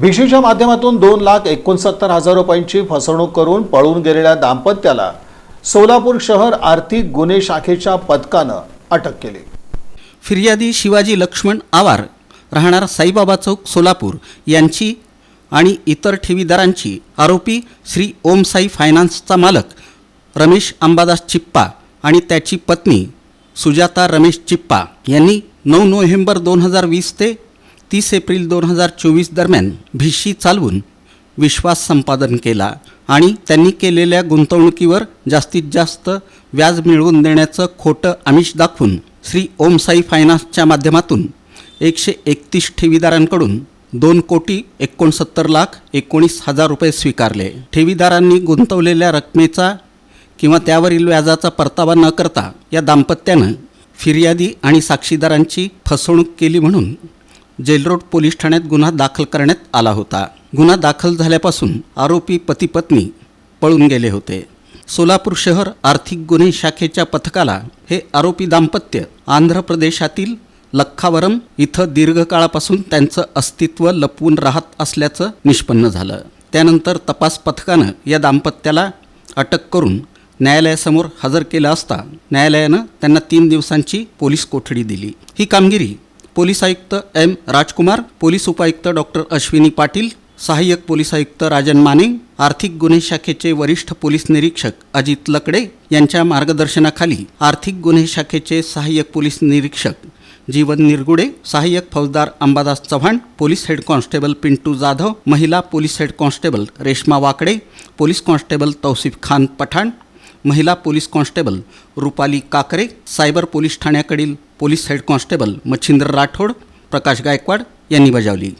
भिशीच्या माध्यमातून दोन लाख एकोणसत्तर हजार रुपयांची फसवणूक करून पळून गेलेल्या दाम्पत्याला सोलापूर शहर आर्थिक गुन्हे शाखेच्या पथकानं अटक केली. फिर्यादी शिवाजी लक्ष्मण आवार राहणार साईबाबा चौक सोलापूर यांची आणि इतर ठेवीदारांची आरोपी श्री ओम साई फायनान्सचा मालक रमेश अंबादास चिप्पा आणि त्याची पत्नी सुजाता रमेश चिप्पा यांनी नऊ नोव्हेंबर दोन हजार वीस ते तीस एप्रिल दोन हजार चोवीस दरम्यान भिशी चालवून विश्वास संपादन केला आणि त्यांनी केलेल्या गुंतवणुकीवर जास्तीत जास्त व्याज मिळवून देण्याचं खोटं आमिष दाखवून श्री ओम साई फायनान्सच्या माध्यमातून एकशे एकतीस ठेवीदारांकडून दोन कोटी एकोणसत्तर लाख एकोणीस हजार रुपये स्वीकारले. ठेवीदारांनी गुंतवलेल्या रकमेचा किंवा त्यावरील व्याजाचा परतावा न करता या दाम्पत्यानं फिर्यादी आणि साक्षीदारांची फसवणूक केली म्हणून जेलरोड पोलीस ठाण्यात गुन्हा दाखल करण्यात आला होता. गुन्हा दाखल झाल्यापासून आरोपी पती पत्नी पळून गेले होते. सोलापूर शहर आर्थिक गुन्हे शाखेच्या पथकाला हे आरोपी दाम्पत्य आंध्र प्रदेशातील लख्खावरम इथं दीर्घकाळापासून त्यांचं अस्तित्व लपवून राहत असल्याचं निष्पन्न झालं. त्यानंतर तपास पथकानं या दाम्पत्याला अटक करून न्यायालयासमोर हजर केलं असता न्यायालयानं त्यांना तीन दिवसांची पोलीस कोठडी दिली. ही कामगिरी पोलीस आयुक्त एम राजकुमार पोलीस उपायुक्त डॉक्टर अश्विनी पाटील सहाय्यक पोलीस आयुक्त राजन माने आर्थिक गुन्हे शाखेचे वरिष्ठ पोलीस निरीक्षक अजित लकडे यांच्या मार्गदर्शनाखाली आर्थिक गुन्हे शाखेचे सहाय्यक पोलीस निरीक्षक जीवन निरगुडे सहाय्यक फौजदार Ambadas Chavan police head constable Pintu Jadhav महिला police head constable Reshma Wakde police constable Tausif Khan Pathan महिला police constable Rupali Kakre cyber police ठाण्याकडील police head constable Machhindra Rathod Prakash Gaikwad यांनी बजावली.